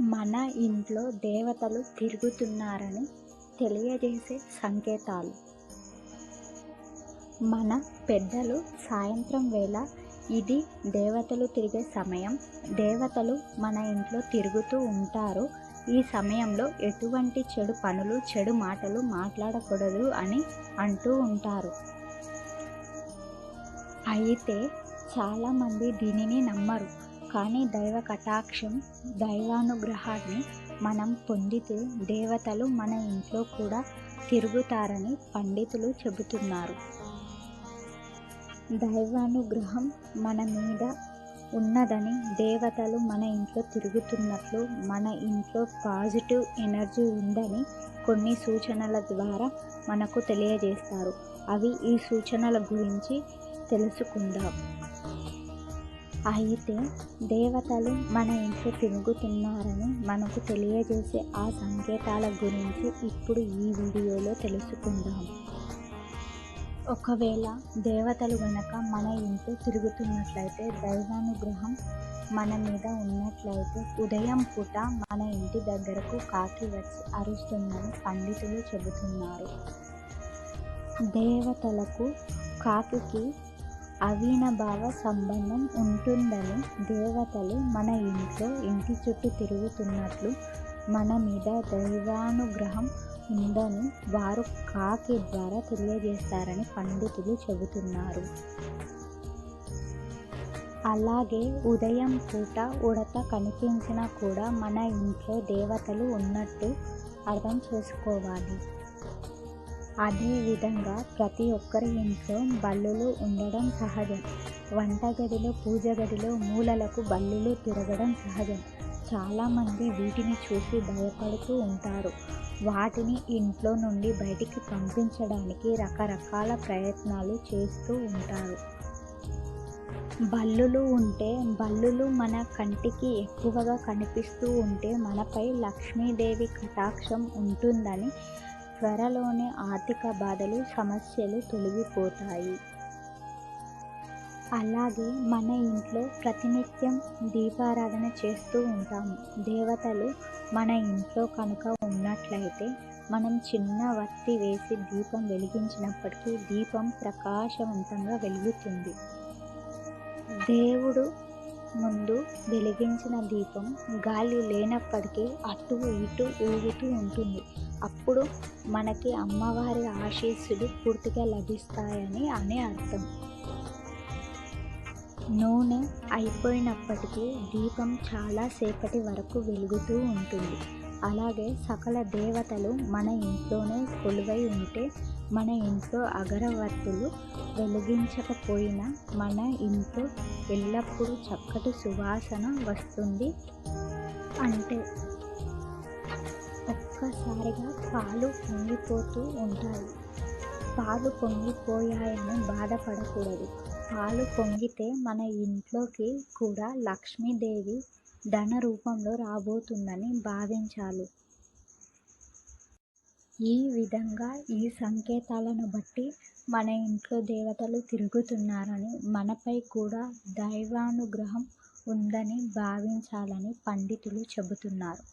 మన ఇంట్లో దేవతలు తిరుగుతున్నారని తెలియజేసే సంకేతాలు. మన పెద్దలు సాయంత్రం వేళ ఇది దేవతలు తిరిగే సమయం. దేవతలు మన ఇంట్లో తిరుగుతూ ఉంటారు. ఈ సమయంలో ఎటువంటి చెడు పనులు చెడు మాటలు మాట్లాడకూడదు అని అంటూ ఉంటారు. అయితే చాలామంది దీనిని నమ్మరు. కానీ దైవ కటాక్షం దైవానుగ్రహాన్ని మనం పొందితే దేవతలు మన ఇంట్లో కూడా తిరుగుతారని పండితులు చెబుతున్నారు. దైవానుగ్రహం మన మీద ఉన్నదని దేవతలు మన ఇంట్లో తిరుగుతున్నట్లు మన ఇంట్లో పాజిటివ్ ఎనర్జీ ఉందని కొన్ని సూచనల ద్వారా మనకు తెలియజేస్తారు. అవి ఈ సూచనల గురించి తెలుసుకుందాం. అయితే దేవతలు మన ఇంట్లో తిరుగుతున్నారని మనకు తెలియజేసే ఆ సంకేతాల గురించి ఇప్పుడు ఈ వీడియోలో తెలుసుకుందాం. ఒకవేళ దేవతలు గనక మన ఇంట్లో తిరుగుతున్నట్లయితే దైవానుగ్రహం మన మీద ఉన్నట్లయితే ఉదయం పూట మన ఇంటి దగ్గరకు కాకి వచ్చి అరుస్తుందని పండితులు చెబుతున్నారు. దేవతలకు కాకి అవినాభావ సంబంధం ఉంటుందని దేవతలు మన ఇంట్లో ఇంటి చుట్టూ తిరుగుతున్నట్లు మన మీద దైవానుగ్రహం ఉందని వారు కాకి ద్వారా తెలియజేస్తారని పండితులు చెబుతున్నారు. అలాగే ఉదయం పూట ఉడత కనిపించినా కూడా మన ఇంట్లో దేవతలు ఉన్నట్టు అర్థం చేసుకోవాలి. అదేవిధంగా ప్రతి ఒక్కరి ఇంట్లో బల్లులు ఉండడం సహజం. వంటగదిలో పూజ గదిలో మూలలకు బల్లులు తిరగడం సహజం. చాలామంది వీటిని చూసి భయపడుతూ ఉంటారు. వాటిని ఇంట్లో నుండి బయటికి పంపించడానికి రకరకాల ప్రయత్నాలు చేస్తూ ఉంటారు. బల్లులు ఉంటే బల్లులు మన కంటికి ఎక్కువగా కనిపిస్తూ ఉంటే మనపై లక్ష్మీదేవి కటాక్షం ఉంటుందని త్వరలోనే ఆర్థిక బాధలు సమస్యలు తొలగిపోతాయి. అలాగే మన ఇంట్లో ప్రతినిత్యం దీపారాధన చేస్తూ ఉంటాము దేవతలు మన ఇంట్లో కనుక ఉన్నట్లయితే మనం చిన్న వత్తి వేసి దీపం వెలిగించినప్పటికీ దీపం ప్రకాశవంతంగా వెలుగుతుంది. దేవుడు ముందు వెలిగించిన దీపం గాలి లేనప్పటికీ అటు ఇటు ఊగుతూ ఉంటుంది. అప్పుడు మనకి అమ్మవారి ఆశీస్సులు పూర్తిగా లభిస్తాయని అనే అర్థం. నూనె అయిపోయినప్పటికీ దీపం చాలా సేపటి వరకు వెలుగుతూ ఉంటుంది. అలాగే సకల దేవతలు మన ఇంట్లోనే కొలువై ఉంటే మన ఇంట్లో అగరవత్తులు వెలిగించకపోయినా మన ఇంట్లో ఎల్లప్పుడూ చక్కటి సువాసన వస్తుంది అంటే. ఒక్కసారిగా పాలు పొంగిపోతూ ఉంటాయి. పాలు పొంగిపోయాయని బాధపడకూడదు. పాలు పొంగితే మన ఇంట్లోకి కూడా లక్ష్మీదేవి ధన రూపంలో రాబోతుందని భావించాలి. ఈ విధంగా ఈ సంకేతాలను బట్టి మన ఇంట్లో దేవతలు తిరుగుతున్నారని మనపై కూడా దైవానుగ్రహం ఉందని భావించాలని పండితులు చెబుతున్నారు.